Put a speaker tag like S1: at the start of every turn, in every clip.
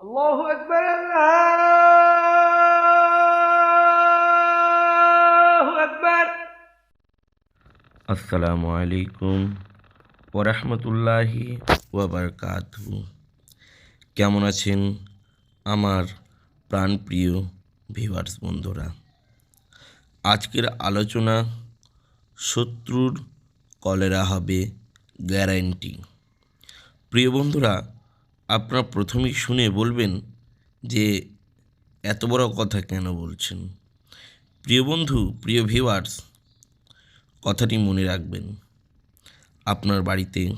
S1: الله أكبر الله أكبر
S2: আসসালামু আলাইকুম ওরহমতুল্লাহি ওয়াবারকাতু কেমন আছেন আমার প্রাণপ্রিয় ভিভার্স বন্ধুরা আজকের আলোচনা শত্রুর কলেরা হবে গ্যারান্টি প্রিয় বন্ধুরা আপনারা প্রথমেই শুনে বলবেন যে এত বড় কথা কেন বলছেন? প্রিয় বন্ধু, প্রিয় ভিউয়ার্স কথাটি মনে রাখবেন। আপনার বাড়িতে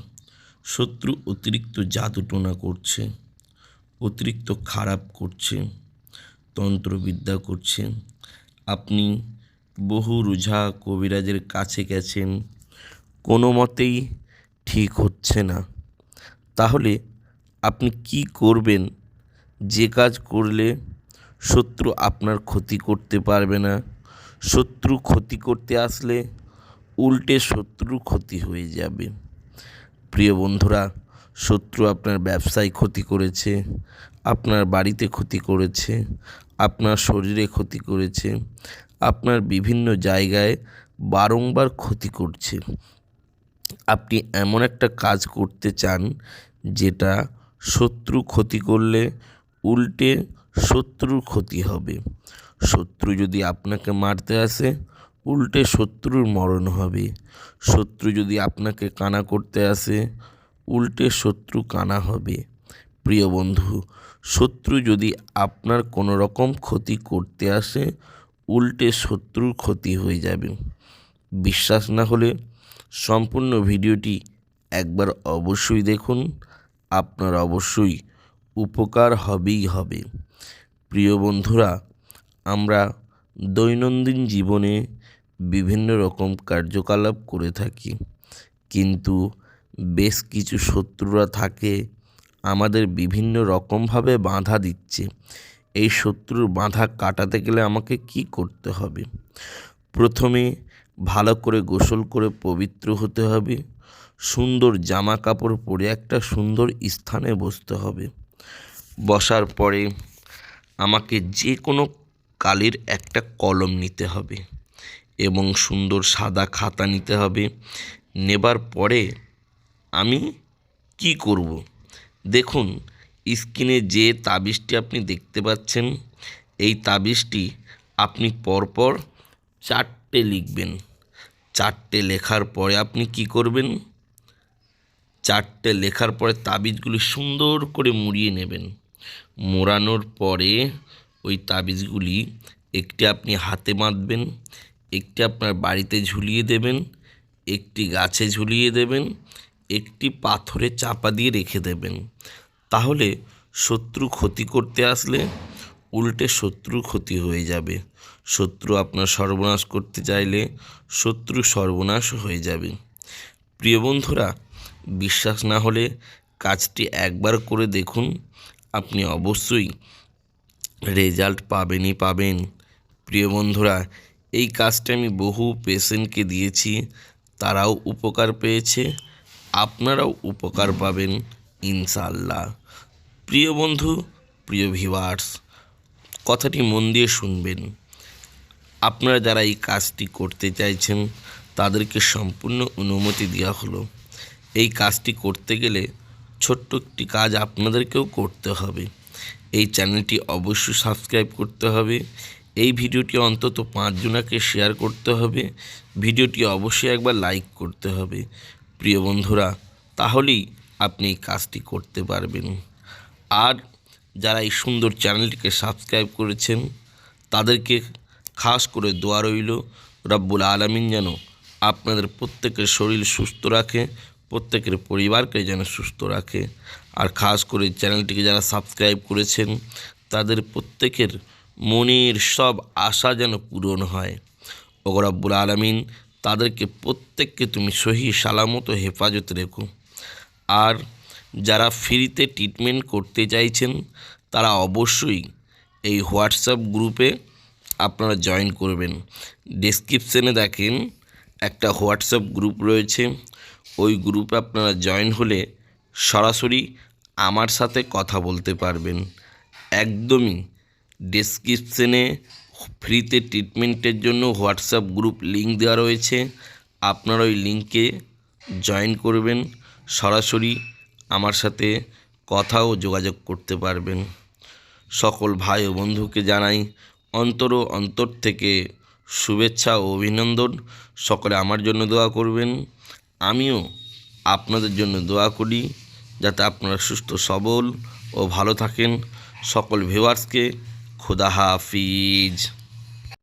S2: শত্রু অতিরিক্ত জাদুটোনা করছে, অতিরিক্ত খারাপ করছে, তন্ত্রবিদ্যা করছে। আপনি বহু রুঝা কবিরাজের কাছে গেছেন কোনো মতেই ঠিক হচ্ছে না। তাহলে আপনি কি করবেন? যে কাজ করলে শত্রু আপনার ক্ষতি করতে পারবে না। শত্রু ক্ষতি করতে আসলে উল্টে শত্রুর ক্ষতি হয়ে যাবে। প্রিয় বন্ধুরা, শত্রু আপনার ব্যবসায় ক্ষতি করেছে, আপনার বাড়িতে ক্ষতি করেছে, আপনার শরীরে ক্ষতি করেছে, আপনার বিভিন্ন জায়গায় বারংবার ক্ষতি করছে। আপনি এমন একটা কাজ করতে চান যেটা শত্রু ক্ষতি করলে উল্টে শত্রুর ক্ষতি হবে। শত্রু যদি আপনাকে মারতে আসে, উল্টে শত্রুর মরণ হবে। শত্রু যদি আপনাকে কানা করতে আসে, উল্টে শত্রু কানা হবে। প্রিয় বন্ধু, শত্রু যদি আপনার কোনো রকম ক্ষতি করতে আসে, উল্টে শত্রুর ক্ষতি হয়ে যাবে। বিশ্বাস না হলে সম্পূর্ণ ভিডিওটি একবার অবশ্যই দেখুন। আপনার অবশ্যই উপকার হবেই হবে। প্রিয় বন্ধুরা, আমরা দৈনন্দিন জীবনে বিভিন্ন রকম কার্যকলাপ করে থাকি, কিন্তু বেশ কিছু শত্রুরা থাকে, আমাদের বিভিন্ন রকমভাবে বাধা দিচ্ছে। এই শত্রুর বাধা কাটাতে গেলে আমাকে কি করতে হবে? প্রথমে ভালো করে গোসল করে পবিত্র হতে হবে সুন্দর জামা কাপড় পরে একটা সুন্দর স্থানে বসতে হবে। বসার পরে আমাকে যে কোনো কালির একটা কলম নিতে হবে এবং সুন্দর সাদা খাতা নিতে হবে। নেবার পরে আমি কি করব? দেখুন, স্ক্রিনে যে তাবিজটি আপনি দেখতে পাচ্ছেন, এই তাবিজটি আপনি পরপর চারটে লিখবেন। চারটে লেখার পরে আপনি কি করবেন? চারটে লেখার পরে তাবিজগুলি সুন্দর করে মুড়িয়ে নেবেন। মোড়ানোর পরে ওই তাবিজগুলি একটি আপনি হাতে বাঁধবেন, একটি আপনার বাড়িতে ঝুলিয়ে দেবেন, একটি গাছে ঝুলিয়ে দেবেন, একটি পাথরে চাপা দিয়ে রেখে দেবেন। তাহলে শত্রু ক্ষতি করতে আসলে উল্টে শত্রুর ক্ষতি হয়ে যাবে। শত্রু আপনার সর্বনাশ করতে চাইলে শত্রু সর্বনাশ হয়ে যাবে। প্রিয় বন্ধুরা বিশ্বাস না হলে কাজটি একবার করে দেখুন। আপনি অবশ্যই রেজাল্ট পাবেনই পাবেন। প্রিয় বন্ধুরা, এই কাজটা আমি বহু পেশেন্টকে দিয়েছি, তারাও উপকার পেয়েছে, আপনারাও উপকার পাবেন ইনশাল্লাহ প্রিয় বন্ধু, প্রিয় ভিভার্স কথাটি মন দিয়ে শুনবেন। আপনারা যারা এই কাজটি করতে চাইছেন, তাদেরকে সম্পূর্ণ অনুমতি দেওয়া হলো। এই কাজটি করতে গেলে ছোট্ট একটি কাজ আপনাদেরকেও করতে হবে। এই চ্যানেলটি অবশ্যই সাবস্ক্রাইব করতে হবে। এই ভিডিওটি অন্তত পাঁচজনাকে শেয়ার করতে হবে। ভিডিওটি অবশ্যই একবার লাইক করতে হবে। প্রিয় বন্ধুরা, তাহলেই আপনি এই কাজটি করতে পারবেন। আর যারা এই সুন্দর চ্যানেলটিকে সাবস্ক্রাইব করেছেন, তাদেরকে খাস করে দোয়া রইল। রব্বুল আলমিন যেন আপনাদের প্রত্যেকের শরীর সুস্থ রাখে প্রত্যেকের পরিবারকে যেন সুস্থ রাখে। আর খাস করে চ্যানেলটিকে যারা সাবস্ক্রাইব করেছেন, তাদের প্রত্যেকের মনের সব আশা যেন পূরণ হয়। ও রব্বুল আলমিন, তাদেরকে প্রত্যেককে তুমি সহি সালামত হেফাজতে রেখো। আর যারা ফ্রিতে ট্রিটমেন্ট করতে চাইছেন, তারা অবশ্যই এই হোয়াটসঅ্যাপ গ্রুপে আপনারা জয়েন করবেন। ডেসক্রিপশনে দেখেন, একটা হোয়াটসঅ্যাপ গ্রুপ রয়েছে। ওই গ্রুপে আপনারা জয়েন হলে সরাসরি আমার সাথে কথা বলতে পারবেন। একদমই ডেসক্রিপশনে ফ্রিতে ট্রিটমেন্টের জন্য হোয়াটসঅ্যাপ গ্রুপ লিঙ্ক দেওয়া রয়েছে। আপনারা ওই লিঙ্কে জয়েন করবেন, সরাসরি আমার সাথে কথা ও যোগাযোগ করতে পারবেন। সকল ভাই ও বন্ধুকে জানাই অন্তর ও অন্তর থেকে শুভেচ্ছা ও অভিনন্দন। সকলে আমার জন্য দোয়া করবেন। আমিও আপনাদের জন্য দোয়া করি যাতে আপনারা সুস্থ, সবল ও ভালো থাকেন। সকল ভিউয়ার্সকে খোদা হাফিজ।